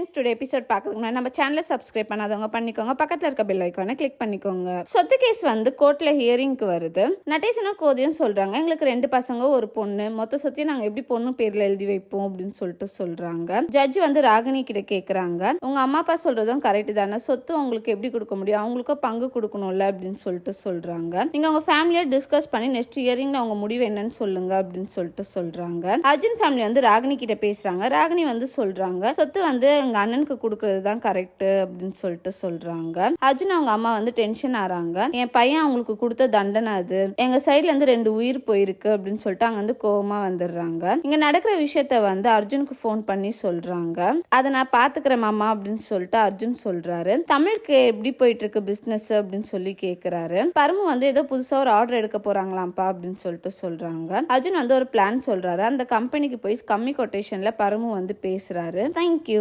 Friends today episode பார்க்கறதுக்கு நம்ம சேனலை சப்ஸ்கிரைப் பண்ணாதவங்க பண்ணிக்கோங்க. பக்கத்தில் இருக்க பெல் ஐக்கானை கிளிக் பண்ணிக்கோங்க. சொத்து கேஸ் வந்து கோர்ட்டில் ஹியரிங்க்கு வருது. நடேசனும் கோதியும் சொல்கிறாங்க எங்களுக்கு ரெண்டு பசங்க ஒரு பொண்ணு. மொத்த சொத்தையும் நாங்கள் எப்படி பொண்ணு பேரில் எழுதி வைப்போம் அப்படின்னு சொல்லிட்டு சொல்கிறாங்க ஜட்ஜ் வந்து ராகினி கிட்ட கேட்குறாங்க உங்கள் அம்மா அப்பா சொல்கிறதும் கரெக்டு தானே. சொத்து உங்களுக்கு எப்படி கொடுக்க முடியும்? அவங்களுக்கும் பங்கு கொடுக்கணும்ல அப்படின்னு சொல்லிட்டு சொல்கிறாங்க நீங்கள் உங்கள் ஃபேமிலியை டிஸ்கஸ் பண்ணி நெக்ஸ்ட் இயரிங்கில் அவங்க முடிவு என்னன்னு சொல்லுங்க அப்படின்னு சொல்லிட்டு சொல்கிறாங்க அர்ஜுன் ஃபேமிலி வந்து ராகினி கிட்ட பேசுகிறாங்க ராகினி வந்து சொல்கிறாங்க சொத்து வந்து எங்கள் அண்ணனுக்கு கொடுக்கறது தான் கரெக்டு அப்படின்னு சொல்லிட்டு சொல்றாங்க. அர்ஜுன் அவங்க அம்மா வந்து டென்ஷன் ஆறாங்க. என் பையன் அவங்களுக்கு கொடுத்த தண்டனை அது. எங்க சைட்ல இருந்து ரெண்டு உயிர் போயிருக்கு அப்படின்னு சொல்லிட்டு அங்க வந்து கோவமா வந்துடுறாங்க. இங்க நடக்கிற விஷயத்த வந்து அர்ஜுனுக்கு ஃபோன் பண்ணி சொல்றாங்க. அதை நான் பாத்துக்கிறேன் மாமா அப்படின்னு சொல்லிட்டு அர்ஜுன் சொல்றாரு. தமிழுக்கு எப்படி போயிட்டு இருக்கு பிசினஸ் அப்படின்னு சொல்லி கேக்குறாரு. பரமு வந்து ஏதோ புதுசா ஒரு ஆர்டர் எடுக்க போறாங்களாம்ப்பா அப்படின்னு சொல்லிட்டு சொல்றாங்க. அர்ஜுன் வந்து ஒரு பிளான் சொல்றாரு. அந்த கம்பெனிக்கு போய் கம்மி கொட்டேஷன்ல பரமு வந்து பேசுறாரு. தேங்க்யூ